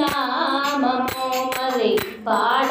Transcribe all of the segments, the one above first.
நாமமோ மலை பாட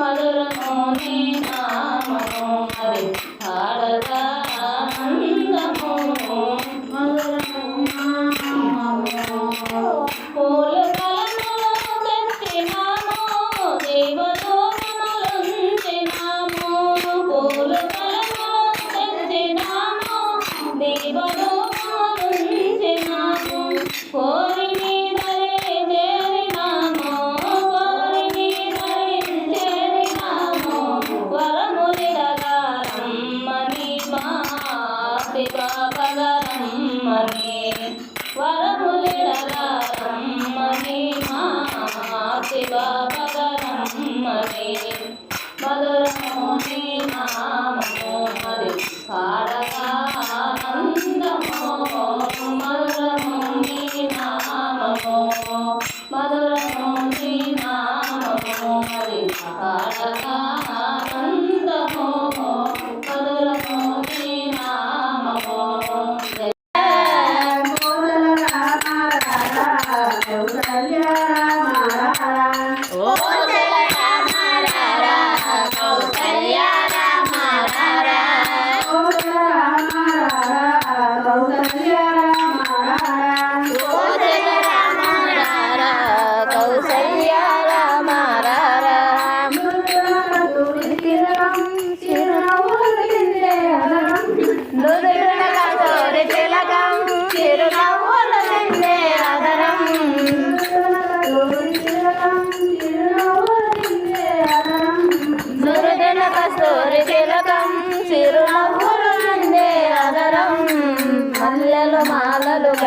मधुर मोने नाम मनोहर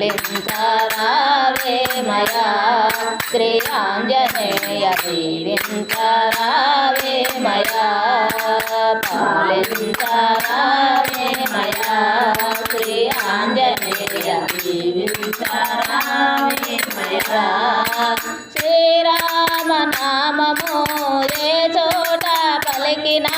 పాలించరావే మయా? శ్రీరాంజనేయ దీవించరావే మయా? పాలించరావే మయా? శ్రీరాంజనేయ దీవించరావే మయా? శ్రీరామ నామము ఏ చోట పలికినా